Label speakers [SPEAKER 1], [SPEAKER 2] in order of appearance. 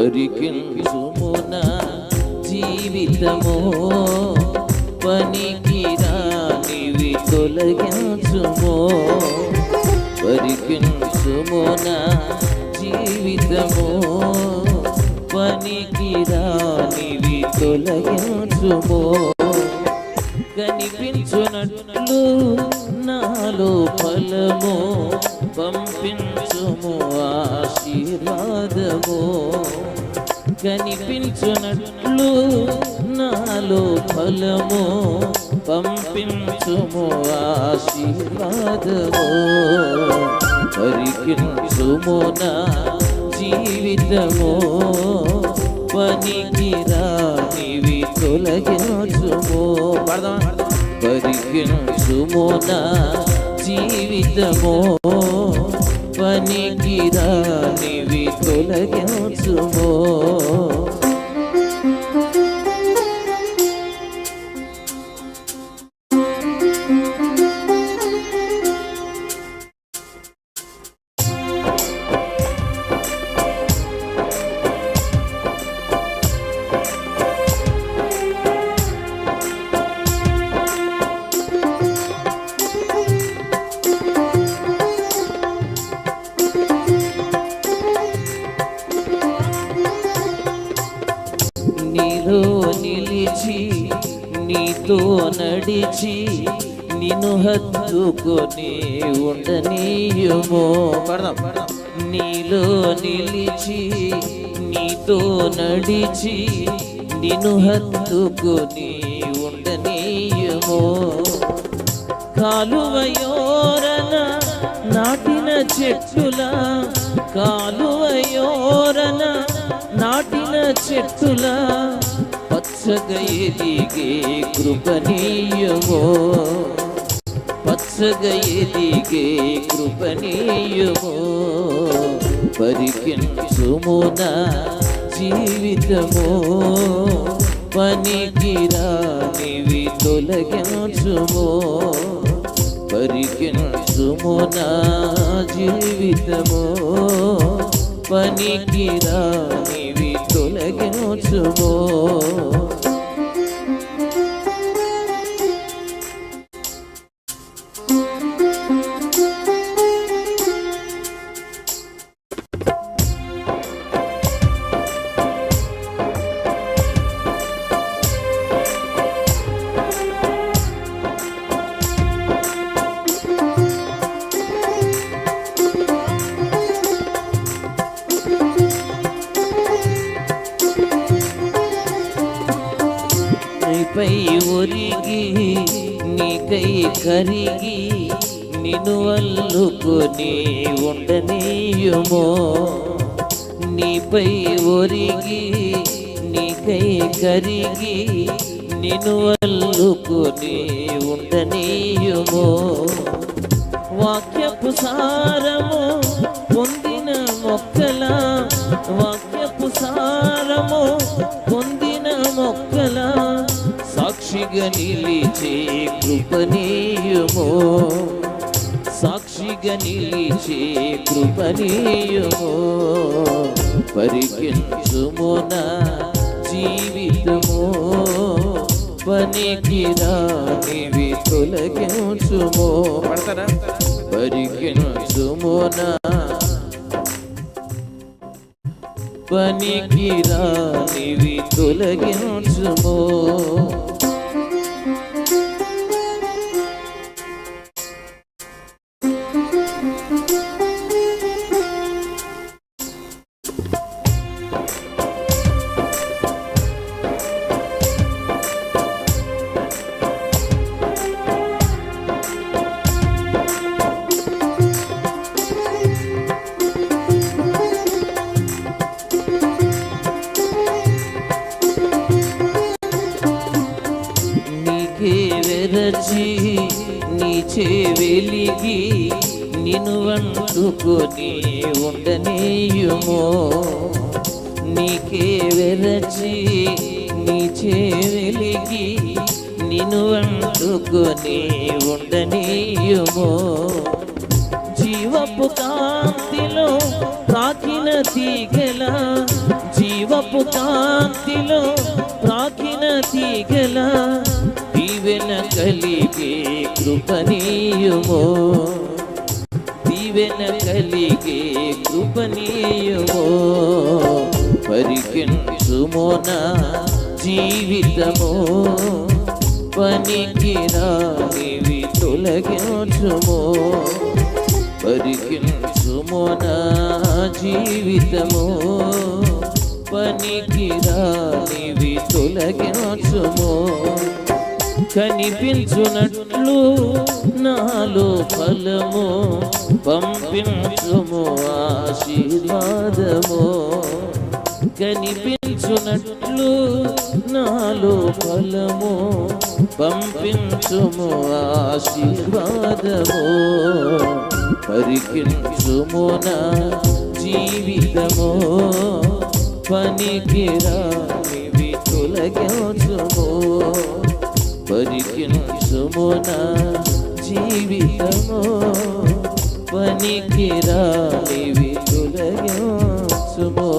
[SPEAKER 1] పరికించుమున జీవితము పనికి రానివి తొలగించుము? పరికించుమున జీవితము పనికి రానివి తొలగించుము? కనిపించునట్లు నాలో ఫలము పంపించుము ఆశీర్వాదము. కనిపించునట్లు నాలో ఫలము పంపించుము ఆశీర్వాదము. పరికించుము నా జీవితము పనికిరా రానివి తొలగించుము పరికించుము నా జీవితమో. పనికి తొలగిన సుమో నీతో నడిచి నిన్ను హత్తుకొని ఉండనీయుమో. నీలో నిలిచి నీతో నడిచి నిన్ను హత్తుకొని ఉండనీయుమో. కాలువయోరన నాటిన చెట్టుల కాలువయోరన నాటిన చెట్టులా పచ్చగా కృపణీయమో. కృపనీయమో కృపణీయమో. పరికించుమున జీవితమో. పనికి తొలగించుమో. పరికించుమున జీవితమో. నా తొలగించుమో. నీకై కరిగి నిన్ను అల్లుకొని ఉండనీయుమో. నీపై ఒరిగి నీకై కరిగి నిన్ను అల్లుకొని ఉండనీయుమో. వాక్యపు సారము పొందిన మొక్కల వాక్యపు సారము పొంది సాక్షిగా నిలిచే కృపనీయము సాక్షిగా నిలిచే కృపనీయము పరికించుము నా జీవితము. పనికి రానివి తొలగించుము. పడతారా? పరికించుము నా పనికి రానివి తొలగించుము. నీకే వెరచి నీచే వెలిగి నిన్ను వండుకొని ఉండనీయుమో. నీకే వెరచి నీచే వెలిగి నిన్ను వండుకొని ఉండనీయుమో. జీవపు కాంతిలో తాకిన తీగల జీవపు కాంతిలో ప్రాకిన తీగల దీవెన కలిగే కృపనీయుమో దీవెన కలిగే కృపనీయుమో పరికించుమోన జీవితము. పనికి రానివి తొలగించుమో. పరికించుమోన జీవితము. పనికి రానివి తొలగించుమో. కనిపించునట్లు నాలో ఫలము పంపించుము ఆశీర్వాదము. కనిపించునట్లు నాలో ఫలము పంపించుము ఆశీర్వాదము. పరికించుము నా జీవితము పనికి రానివి తొలగించుము పరికించుమున జీవితము పనికి రానివి తొలగించుము.